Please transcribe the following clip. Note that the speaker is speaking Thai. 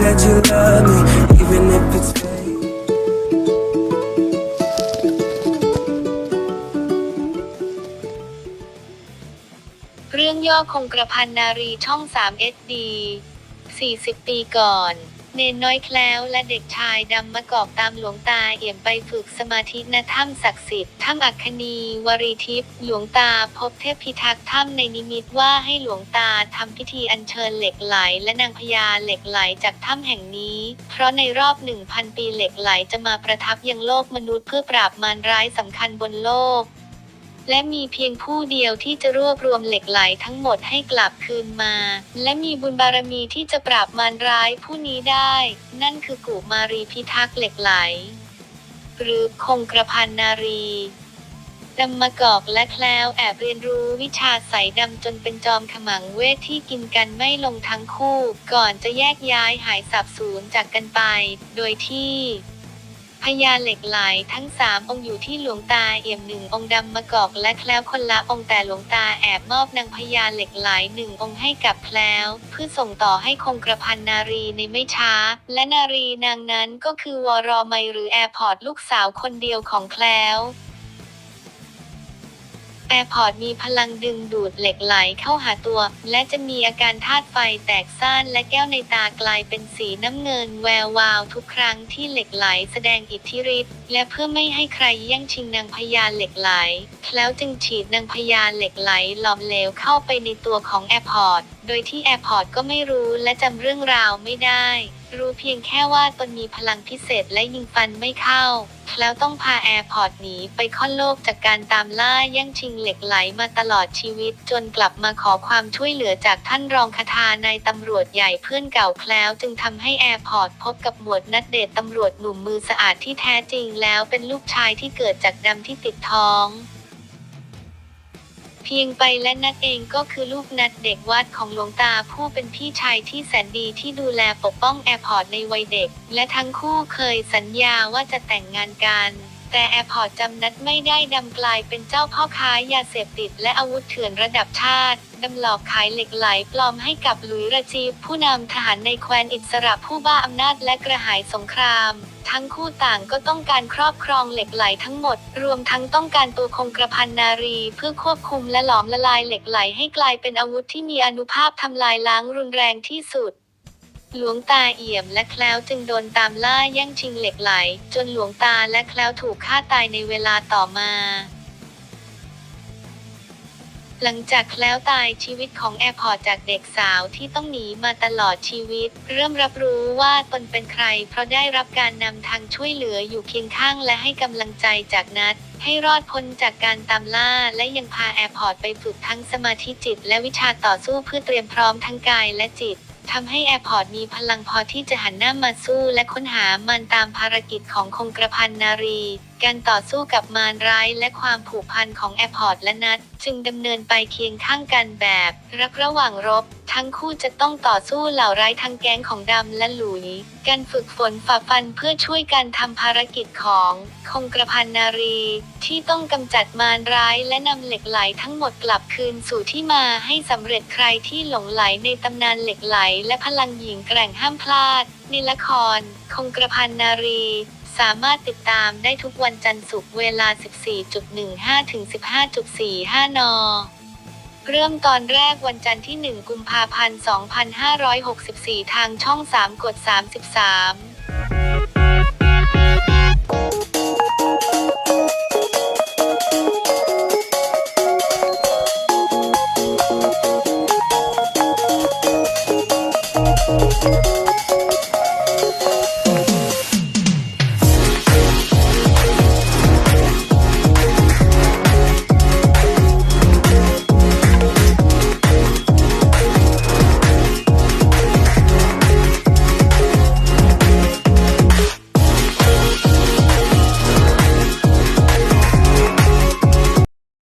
that you love me, even if it's fake. เรื่องย่อคงกระพันนารีช่อง 3 SD 40 ปีก่อน เนนน้อยแคล้วและเด็กชายดำมะกอกตามหลวงตาเอี่ยมไปฝึกสมาธิณถ้ำศักดิ์สิทธิ์ถ้ำอัคคีวรีทิพย์หลวงตาพบเทพพิทักษ์ถ้ำในนิมิตว่าให้หลวงตาทำพิธีอัญเชิญเหล็กไหลและนางพญาเหล็กไหลจากถ้ำแห่งนี้ เพราะในรอบ 1,000 ปีเหล็กไหลจะมาประทับยังโลกมนุษย์เพื่อปราบมารร้ายสำคัญบนโลก และมีเพียงผู้เดียวที่จะรวบรวมเหล็กไหลทั้งหมดให้กลับคืนมา และมีบุญบารมีที่จะปราบมารร้ายผู้นี้ได้ นั่นคือกุมารีพิทักษ์เหล็กไหล หรือคงกระพันนารีดำมะกอกและแคล้วแอบเรียนรู้วิชาสายดำจนเป็นจอมขมังเวทที่กินกันไม่ลงทั้งคู่ ก่อนจะแยกย้ายหายสับสูญจากกันไป โดยที่ พญาเหล็กไหลทั้งสามองค์อยู่ที่หลวงตาเอี่ยมหนึ่งองค์ดำมะกอกและแคล้วคนละองค์แต่หลวงตาแอบมอบนางพญาเหล็กไหลหนึ่งองค์ให้กับแคล้ว เพื่อส่งต่อให้คงกระพันนารีในไม่ช้า และนารีนางนั้นก็คือวอรอไมหรือแอร์พอร์ตลูกสาวคนเดียวของแคล้ว แอร์พอร์ตมีพลังดึงดูดเหล็กไหลเข้าหาตัว และจะมีอาการธาตุไฟแตกซ่านและแก้วในตากลายเป็นสีน้ำเงินแวววาวทุกครั้งที่เหล็กไหลแสดงอิทธิฤทธิ์และเพื่อไม่ให้ใครแย่งชิงนางพญาเหล็กไหล แล้วจึงฉีดนางพญาเหล็กไหลหลอมเหลวเข้าไปในตัวของแอร์พอร์ต โดยที่แอร์พอร์ตก็ไม่รู้และจำเรื่องราวไม่ได้ รู้เพียงแค่ว่าตนมีพลังพิเศษและยิงฟันไม่เข้า แล้วต้องพาแอร์พอร์ตหนีไปค่อนโลกจากการตามล่าแย่งชิงเหล็กไหลมาตลอดชีวิต จนกลับมาขอความช่วยเหลือจากท่านรองคทานายตำรวจใหญ่เพื่อนเก่าแคล้ว จึงทำให้แอร์พอร์ตพบกับหมวดนัดเดทตำรวจหนุ่มมือสะอาดที่แท้จริงแล้วเป็นลูกชายที่เกิดจากดำที่ติดท้อง พียงไปและนัดเองก็คือลูกนัดเด็กวัดของหลวงตาผู้เป็นพี่ชายที่แสนดีที่ดูแลปกป้องแอร์พอร์ตในวัยเด็ก และทั้งคู่เคยสัญญาว่าจะแต่งงานกัน แต่แอร์พอร์ตจำนัดไม่ได้ดำกลายเป็นเจ้าพ่อค้ายาเสพติดและอาวุธเถื่อนระดับชาติ ดำหลอกขายเหล็กไหลปลอมให้กับหลุยราจีผู้นำทหารในแคว้นอิสระผู้บ้าอำนาจและกระหายสงคราม ทั้งคู่ต่างก็ต้องการครอบครองเหล็กไหลทั้งหมด รวมทั้งต้องการตัวคงกระพันนารี เพื่อควบคุมและหลอมละลายเหล็กไหลให้กลายเป็นอาวุธที่มีอนุภาพทำลายล้างรุนแรงที่สุด หลวงตาเอี่ยมและแคล้วจึงโดนตามล่าแย่งชิงเหล็กไหล จนหลวงตาและแคล้วถูกฆ่าตายในเวลาต่อมา หลังจากแคล้วตายชีวิตของแอร์พอร์ตจากเด็กสาวที่ต้องหนีมาตลอดชีวิต เริ่มรับรู้ว่าตนเป็นใคร เพราะได้รับการนำทางช่วยเหลืออยู่เคียงข้างและให้กำลังใจจากนัดให้รอดพ้นจากการตามล่า และยังพาแอร์พอร์ตไปฝึกทั้งสมาธิจิต และวิชาต่อสู้เพื่อเตรียมพร้อมทั้งกายและจิต ทำให้แอร์พอร์ตมีพลังพอที่จะหันหน้ามาสู้และค้นหามันตามภารกิจของคงกระพันนารี การต่อสู้กับมารร้ายและความผูกพันของแอร์พอร์ตและนัด จึงดำเนินไปเคียงข้างกันแบบ รักระหว่างรบ ทั้งคู่จะต้องต่อสู้เหล่าร้ายทั้งแก๊งของดำและหลุย การฝึกฝนฝ่าฟันเพื่อช่วยกันทำภารกิจของคงกระพันนารี ที่ต้องกำจัดมารร้ายและนำเหล็กไหลทั้งหมดกลับคืนสู่ที่มาให้สำเร็จใครที่หลงไหลในตำนานเหล็กไหลและพลังหญิงแกร่งห้ามพลาด ในละคร คงกระพันนารีสามารถติดตามได้ทุกวันจันทร์ศุกร์เวลา 14.15 ถึง 15.45 น เริ่มตอนแรกวันจันทร์ที่ 1 กุมภาพันธ์ 2564 ทางช่อง 3 กด 33